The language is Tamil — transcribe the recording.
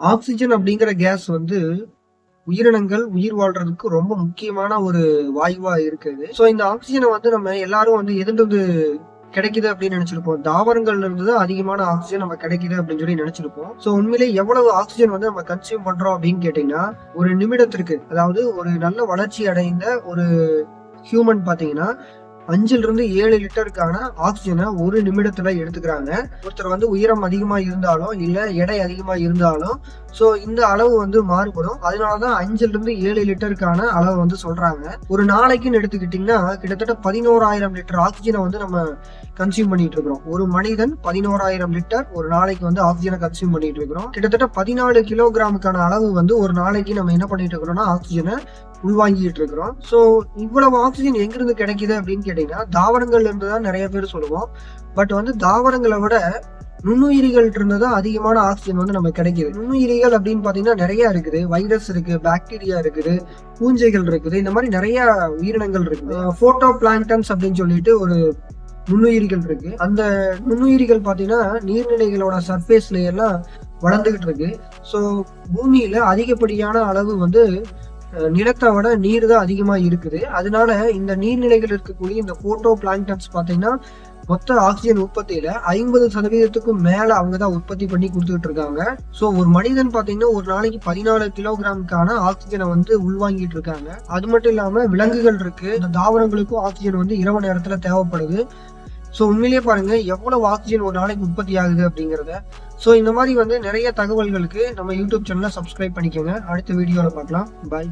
ஆக்சிஜன் அப்படிங்கிற கேஸ் வந்து உயிரினங்கள் உயிர் வாழ்றதுக்கு ரொம்ப முக்கியமான ஒரு வாயுவா இருக்குது. ஸோ இந்த ஆக்சிஜனை வந்து நம்ம எல்லாரும் வந்து எதிர்ந்து கிடைக்குது அப்படின்னு நினைச்சிருப்போம். தாவரங்கள்ல இருந்து தான் அதிகமான ஆக்சிஜன் நம்ம கிடைக்குது அப்படின்னு சொல்லி நினைச்சிருப்போம். ஸோ உண்மையிலே எவ்வளவு ஆக்சிஜன் வந்து நம்ம கன்சியூம் பண்றோம் அப்படின்னு கேட்டீங்கன்னா ஒரு நிமிடத்திற்கு அதாவது ஒரு நல்ல வளர்ச்சி அடைந்த ஒரு ஹியூமன் பாத்தீங்கன்னா அஞ்சுல இருந்து ஏழு லிட்டருக்கான ஆக்சிஜனை ஒரு நிமிடத்துல எடுத்துக்கிறாங்க. ஒருத்தர் வந்து உயரம் அதிகமா இருந்தாலும் இல்ல எடை அதிகமா இருந்தாலும் ஸோ இந்த அளவு வந்து மாறுபடும். அதனாலதான் அஞ்சுல இருந்து ஏழு லிட்டருக்கான அளவு வந்து சொல்றாங்க. ஒரு நாளைக்குன்னு எடுத்துக்கிட்டீங்கன்னா கிட்டத்தட்ட பதினோராயிரம் லிட்டர் ஆக்சிஜனை வந்து நம்ம கன்சியூம் பண்ணிட்டு இருக்கிறோம். ஒரு மனிதன் பதினோராயிரம் லிட்டர் ஒரு நாளைக்கு வந்து ஆக்சிஜனை கன்சியூம் பண்ணிட்டு இருக்கிறோம். கிட்டத்தட்ட பதினாலு கிலோகிராமுக்கான அளவு வந்து ஒரு நாளைக்கு நம்ம என்ன பண்ணிட்டு இருக்கிறோம்னா ஆக்சிஜனை உள்வாங்கிட்டு இருக்கிறோம் ஸோ இவ்வளவு ஆக்சிஜன் எங்கிருந்து கிடைக்குது அப்படின்னு கேட்டீங்கன்னா தாவரங்கள்ல இருந்து தான் நிறைய பேர் சொல்லுவோம். பட் வந்து தாவரங்களை விட நுண்ணுயிரிகள் இருந்து தான் அதிகமான ஆக்சிஜன் வந்து நமக்கு கிடைக்குது. நுண்ணுயிரிகள் அப்படின்னு பார்த்தீங்கன்னா நிறைய இருக்குது. வைரஸ் இருக்கு பாக்டீரியா இருக்குது பூஞ்சைகள் இருக்குது. இந்த மாதிரி நிறைய உயிரினங்கள் இருக்குது. போட்டோ பிளாங்டன்ஸ் அப்படின்னு சொல்லிட்டு ஒரு நுண்ணுயிரிகள் இருக்கு. அந்த நுண்ணுயிரிகள் பார்த்தீங்கன்னா நீர்நிலைகளோட சர்ஃபேஸ்ல எல்லாம் வளர்ந்துகிட்டு இருக்கு. ஸோ பூமியில அதிகப்படியான அளவு வந்து நிலத்தை விட நீர் தான் அதிகமாக இருக்குது. அதனால இந்த நீர்நிலைகள் இருக்கக்கூடிய இந்த போட்டோ பிளாங்டன்ஸ் பார்த்தீங்கன்னா மொத்த ஆக்சிஜன் உற்பத்தியில ஐம்பது சதவீதத்துக்கும் மேல அவங்க தான் உற்பத்தி பண்ணி கொடுத்துட்டு இருக்காங்க. ஸோ ஒரு மனிதன் பாத்தீங்கன்னா ஒரு நாளைக்கு பதினாலு கிலோகிராமுக்கான ஆக்சிஜனை வந்து உள்வாங்கிட்டு இருக்காங்க. அது மட்டும் இல்லாம விலங்குகள் இருக்கு. இந்த தாவரங்களுக்கும் ஆக்சிஜன் வந்து இரவு நேரத்துல தேவைப்படுது. ஸோ உண்மையிலேயே பாருங்க எவ்வளோ ஆக்சிஜன் ஒரு நாளைக்கு உற்பத்தி ஆகுது அப்படிங்கிறத. ஸோ இந்த மாதிரி வந்து நிறைய தகவல்களுக்கு நம்ம யூடியூப் சேனலை சப்ஸ்கிரைப் பண்ணிக்கோங்க. அடுத்த வீடியோவில் பார்க்கலாம். பாய்